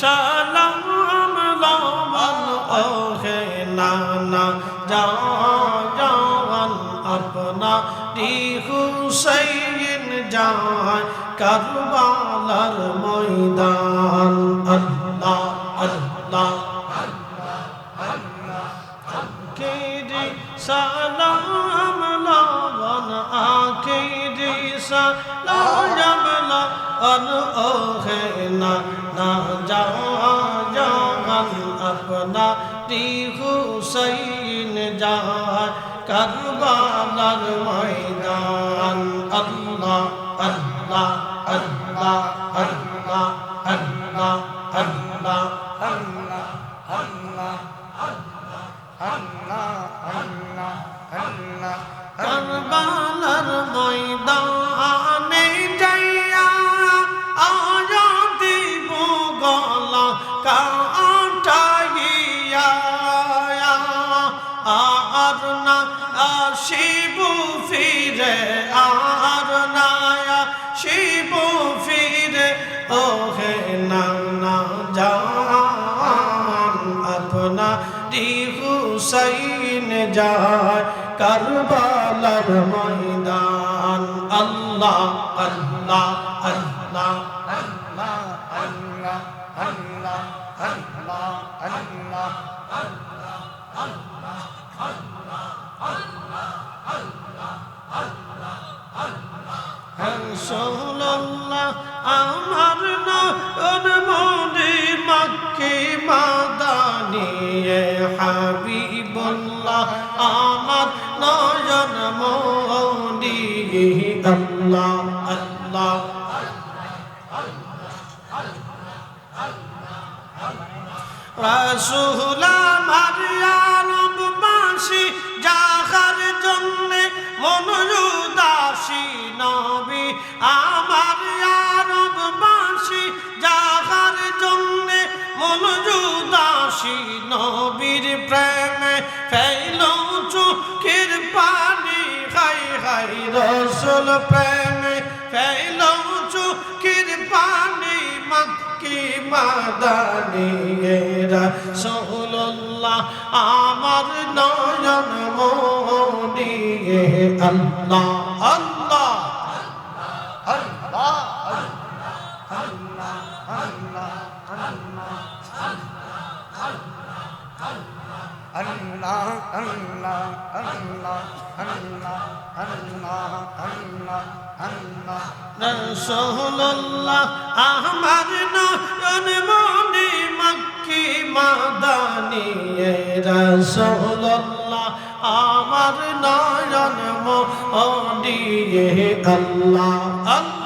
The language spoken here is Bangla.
সালাম লবন ওহে নানা। জান আপনা দি হুসাইন যায় কারবালার ময়দান। আল্লাহ আল্লাহ সালাম লবন ওহে না না জান আপনা তি হুসাইন যায় কারবালার ময়দান আল্লাহ আল্লাহ আল্লাহ আল্লাহ আল্লাহ আল্লাহ কারবালার ময়দানে আর না শিব ফিরে, আর না শিব ফিরে। ও হে না না জান, আপনা হুসাইন যায় কারবালার ময়দান। আল্লাহ আল্লাহ আল্লাহ। রসুল্লাহ আমার মনে মক্কি মাদানিয়ে হাবিবুল্লাহ আমার নয়ন মনি আল্লাহ আল্লাহ রসুল আমার উদাসী নবীর প্রেমে ফেল চোখের পানি, হাই হাই, রসুল প্রেমে ফেল চোখের পানি, মক্কি মাদানিয়েরা সোহল্লাহ আমার নয়ন মনিয়ে আল্লাহ আল্লাহ। আল্লাহ আল্লাহ আল্লাহ আল্লাহ আল্লাহ আল্লাহ আল্লাহ রসুল্লাহ আমার নয়ন মনি মক্কি মাদানি রসুল্লাহ আমার নয়ন মনি আল্লাহ আল্লাহ